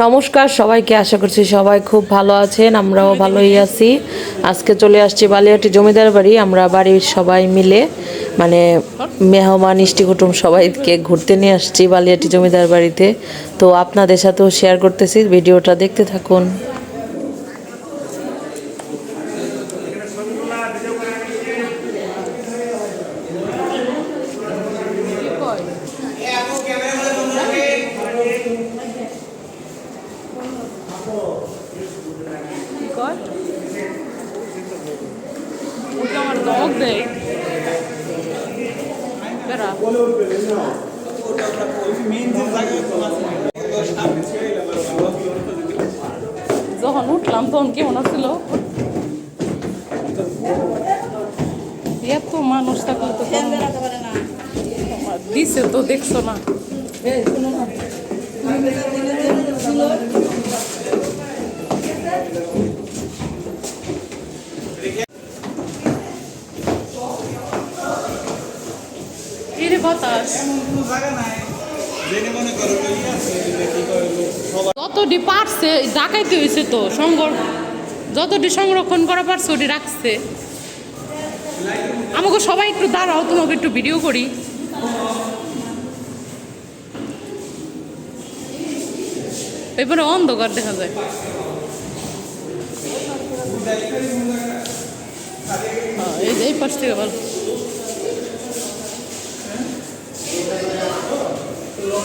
নমস্কার, সবাইকে আশা করছি সবাই খুব ভালো আছেন, আমরাও ভালোই আছি। আজকে চলে আসছি বালিয়াটি জমিদার বাড়ি, আমরা বাড়ির সবাই মিলে মানে মেহমান, ইষ্টি কুটুম সবাইকে ঘুরতে নিয়ে আসছি বালিয়াটি জমিদার বাড়িতে। তো আপনাদের সাথেও শেয়ার করতেছি, ভিডিওটা দেখতে থাকুন। আমার দগ যখন উঠলাম, তখন কেমন আসছিল এত মানুষ থাকলে তো দিছে তো দেখছ না। এর বাতাস। যতটি পারছে ডাকাইতে হয়েছে তো সংগ্রহ যতটি সংরক্ষণ করা পারছে ওটি রাখছে। আমাকে সবাই একটু দাঁড়াও তোমাকে একটু ভিডিও করি। এবারে অন্ধকার দেখা যায়। হ্যাঁ, এই পাশ থেকে ভালো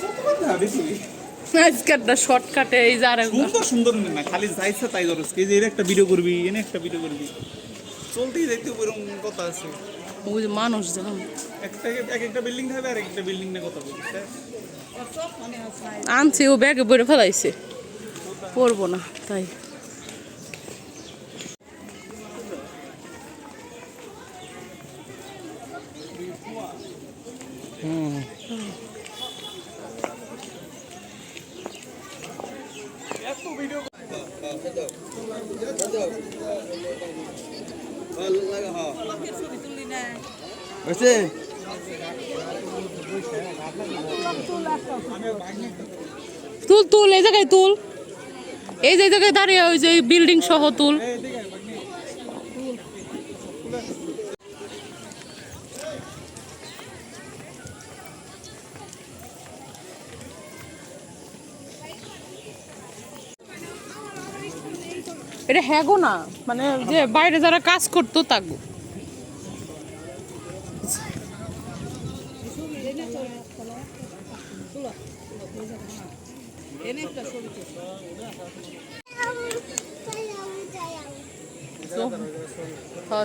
কতবার ভাবিছি? আজকালটা শর্টকাটে এই যে আর সুন্দর সুন্দর না খালি যাইছে তাই ধরস যে এর একটা ভিডিও করবি এনে একটা ভিডিও করবি। চলতেই যাইতে ওরকম কথা আছে। ওই যে মানুষ যখন। একটা এক একটা বিল্ডিং থাকবে আর একটা বিল্ডিং নিয়ে কথা বলিস হ্যাঁ? আনছে ও ব্যাগে বইরে ফেলাইছে। পরবো না তাই। এত হয়েছে? তুল তুল, এই জায়গায় তুল। এই যে জায়গায় দাঁড়িয়ে ওই যে বিল্ডিং সহ তুল। এটা হ্যাগো না মানে যে বাইরে যারা কাজ করতো তাগো।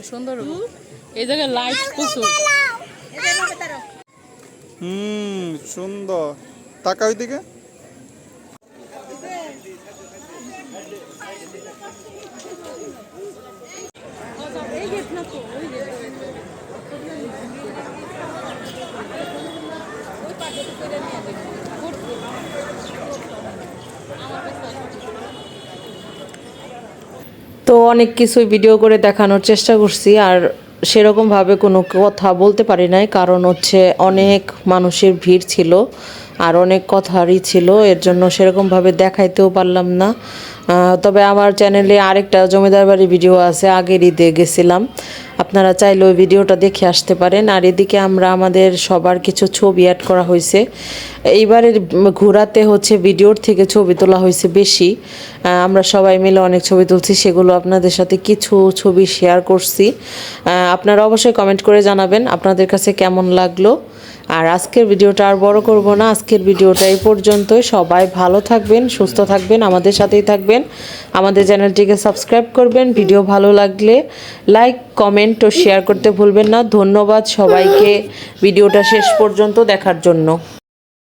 সুন্দর এই জায়গায় লাইট প্রচুর। হুম সুন্দর। টাকা ওইদিকে। তো অনেক কিছুই ভিডিও করে দেখানোর চেষ্টা করছি, আর সেরকমভাবে কোনো কথা বলতে পারি নাই, কারণ হচ্ছে অনেক মানুষের ভিড় ছিল। আর অনেক কথারই ছিল, এর জন্য সেরকমভাবে দেখাইতেও পারলাম না। তবে আমার চ্যানেলে আরেকটা জমিদার বাড়ি ভিডিও আছে আগের ঈদে গেছিলাম। আপনারা চাইলে ওই ভিডিওটা দেখে আসতে পারেন। আর এদিকে আমরা আমাদের সবার কিছু ছবি অ্যাড করা হয়েছে। এইবারের ঘোরাতে হচ্ছে ভিডিওর থেকে ছবি তোলা হয়েছে বেশি। আমরা সবাই মিলে অনেক ছবি তুলছি, সেগুলো আপনাদের সাথে কিছু ছবি শেয়ার করছি। আপনারা অবশ্যই কমেন্ট করে জানাবেন আপনাদের কাছে কেমন লাগল। আর আজকের ভিডিওটা আর বড় করব না। আজকের ভিডিওটা এই পর্যন্তই। সবাই ভালো থাকবেন, সুস্থ থাকবেন, আমাদের সাথেই থাকবেন। আমাদের চ্যানেলটিকে সাবস্ক্রাইব করবেন। ভিডিও ভালো লাগলে লাইক, কমেন্ট ও শেয়ার করতে ভুলবেন না। ধন্যবাদ সবাইকে। ভিডিওটা শেষ পর্যন্ত দেখার জন্য।